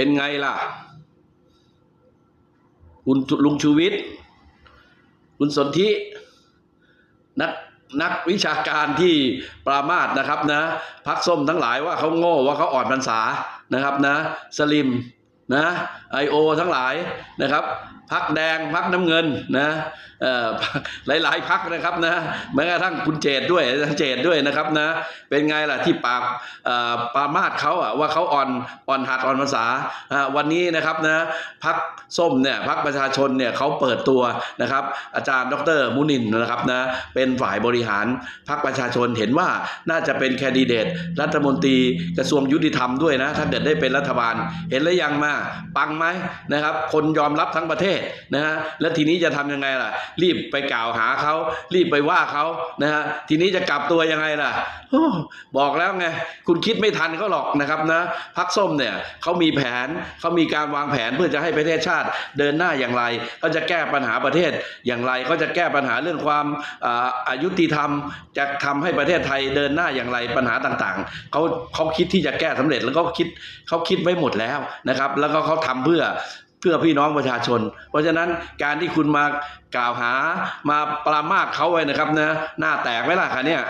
เป็นไงล่ะ คุณลุงชูวิทย์คุณสนธินักนักวิชาการที่ปรามาสนะครับนะพักส้มทั้งหลายว่าเขาโง่ว่าเขาอ่อนพรรษานะครับนะ สลิม นะไอโอทั้งหลายนะครับพักแดงพักน้ำเงินนะเอ่อหลายๆพักนะครับนะแม้กระทั่งคุณเจตด้วยอาจารย์เจตด้วยนะครับนะเป็นไงล่ะที่ปากปามาสเขาอะว่าเขาอ่อนอ่อนหัดอ่อนภาษาวันนี้นะครับนะพักส้มเนี่ยพักประชาชนเนี่ยเขาเปิดตัวนะครับ อาจารย์ดรมุนินนะครับนะเป็นฝ่ายบริหารพักประชาชนเห็นว่าน่าจะเป็นแคนดิเดตรัฐมนตรีกระทรวงยุติธรรมด้วยนะถ้าเกิดได้เป็นรัฐบาลเห็นแล้วยังมาปังไหมนะครับ คนยอมรับทั้งประเทศนะฮะแล้วทีนี้จะทำยังไงล่ะ รีบไปกล่าวหาเขา รีบไปว่าเขานะฮะทีนี้จะกลับตัวยังไงล่ะบอกแล้วไงคุณคิดไม่ทันเขาหรอกนะครับนะพักส้มเนี่ยเขามีแผนเขามีการวางแผนเพื่อจะให้ประเทศชาติเดินหน้าอย่างไรเขาจะแก้ปัญหาประเทศอย่างไรเขาจะแก้ปัญหาเรื่องความอายุติธรรมจะทำให้ประเทศไทยเดินหน้าอย่างไรปัญหาต่างๆเขาเขาคิดที่จะแก้สำเร็จแล้วก็คิดเขาคิดไว้หมดแล้วนะครับแล้วก็เขาทำเพื่อเพื่อพี่น้องประชาชน เพราะฉะนั้นการที่คุณมากล่าวหามาปรามาสเขาไว้นะครับนะหน้าแตกไหมล่ะคะเนี่ย